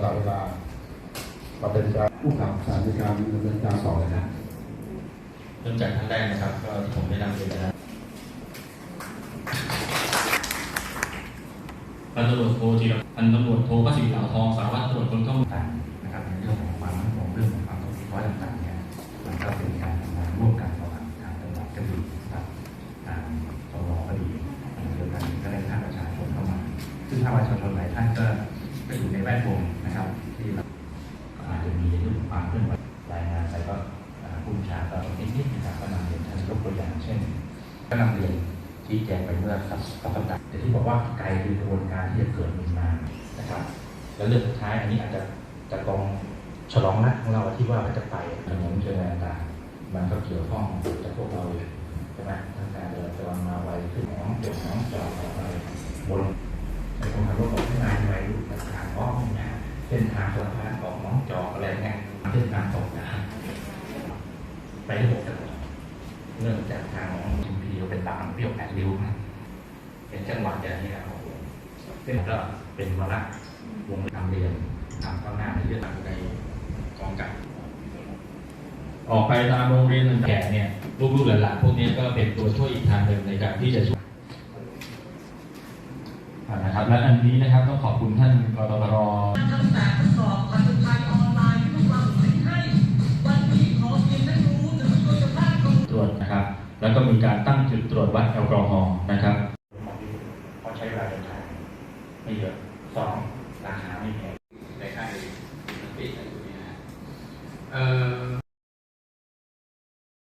สียสละเวลามาเป็นการผู้กับสารในการดำเนินการต่อเลยนะเริ่มจากท่านแรกนะครับ ก็ที่ผมได้นำเรียนะพันตำรวจโทจีรพันตำรวจโทประสิทธิ์เหล่าทองสารวัตรตำรวจคนเข้าเมืองต่างๆนะครับในเรื่องของความมั่นคงเรื่องของความสงบเรียบร้อยต่างๆเนี่ยมันก็เป็นการทำงานร่วมกันระหว่างทางจังหวัดก็ดีนะครับทางสรก็ดีเดียวกันก็ได้ภาคประชาชนเข้ามา ซึ่งภาคประชาชนหลายท่านก็ ก็อยู่ในแวดวงนะครับที่อาจจะมีเรื่องความเคลื่อนไหวรายงานไปก็ผู้ชาการนิดๆนะครับก็นำเรียนท่านยกตัวอย่างเช่นก็นำเรียนชี้แจงไปเมื่อสัปดาห์แต่ที่บอกว่าไกลคือกระบวนการที่จะเกิดมีมานะครับ แล้วเรื่องสุดท้ายอันนี้อาจจะจะกองฉลองนัดของเราที่ว่าเราจะไปถนนเชิงต่างๆมันก็เกี่ยวข้องกับพวกเราเลยใช่ไหมทั้งการเดินจรามาไวขึ้นน้องเด็กน้องจอดอะไรบน ในคนขับรถออกที่นายไวรู้ทางอ้อมนี่ยเส้นทางสะพานออกน้องจอกอะไรเงี้ยเส้นทางตกนะไปหกจังหวัดเนื่องจากทางของชิมพีเป็นตามเปรี้ยวแปดริ้วนะเป็นจังหวัดอย่างนี้นะครับซึ่งก็เป็นวาระวงทำเรียนทำข้างหน้าในเรื่องในกองกับออกไปตามโรงเรียนต่างๆแก่เนี่ยลูกๆหลานๆพวกนี้ก็เป็นตัวช่วยอีกทางหนึ่งในการที่จะช่วย นะครับ และอันนี้นะครับต้องขอบคุณท่านกรตรตรวจนะครับ แล้วก็มีการตั้งจุดตรวจวัดแอลกอฮอล์นะครับเพราะใช้เวลาเดินทางไม่เยอะสองราคาไม่แพงในค่ายปิดอะไรอย่างเงี้ยเอ่อ